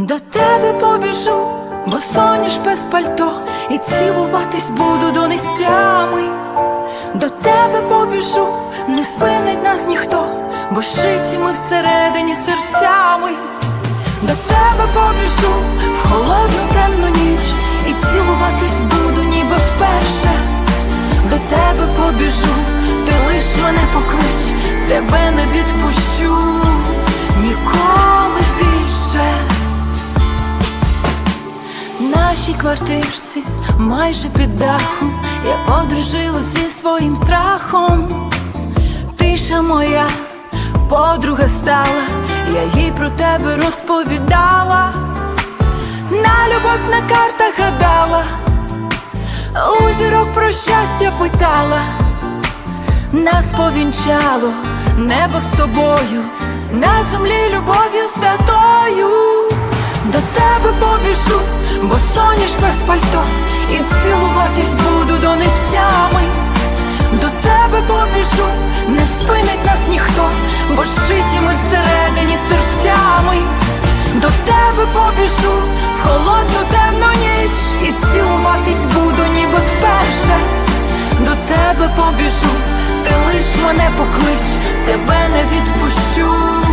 До тебе побіжу, бо соняш без пальто, і цілуватись буду до нестями. До тебе побіжу, не спинить нас ніхто, бо шиті ми всередині серцями. До тебе побіжу в холодну темну ніч, і цілуватись буду, ніби вперше. До тебе побіжу, ти лиш мене поклич, тебе не відпущу ніколи Нашій квартирці майже під дахом. Я подружилась зі своїм страхом. Тиша моя подруга стала, я їй про тебе розповідала, на любов на картах гадала, у зірок про щастя питала, нас повінчало небо з тобою, на землі любов'ю святою. До тебе побіжу, пальто, і цілуватись буду до нестями. До тебе побіжу, не спинить нас ніхто, бо шиті ми всередині серцями. До тебе побіжу в холодну темну ніч, і цілуватись буду, ніби вперше. До тебе побіжу, ти лиш мене поклич, тебе не відпущу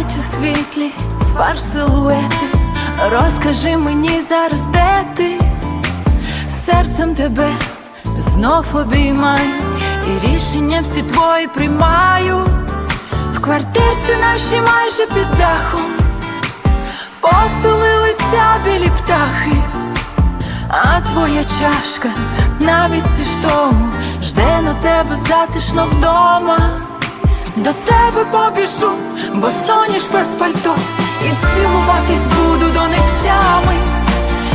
У світлі фар силуети, розкажи мені зараз, де ти, серцем тебе знов обіймаю, і рішення всі твої приймаю. В квартирці нашій майже під дахом. Поселилися білі птахи, а твоя чашка на місці штому жде на тебе затишно вдома. До тебе побіжу, бо соняш без пальто, і цілуватись буду до нестями.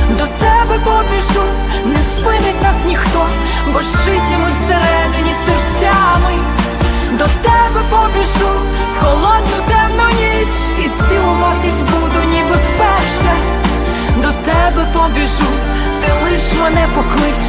До тебе побіжу, не спинить нас ніхто, бо шиті всередині серцями. До тебе побіжу в холодну темну ніч, і цілуватись буду, ніби вперше. До тебе побіжу, ти лиш мене поклич,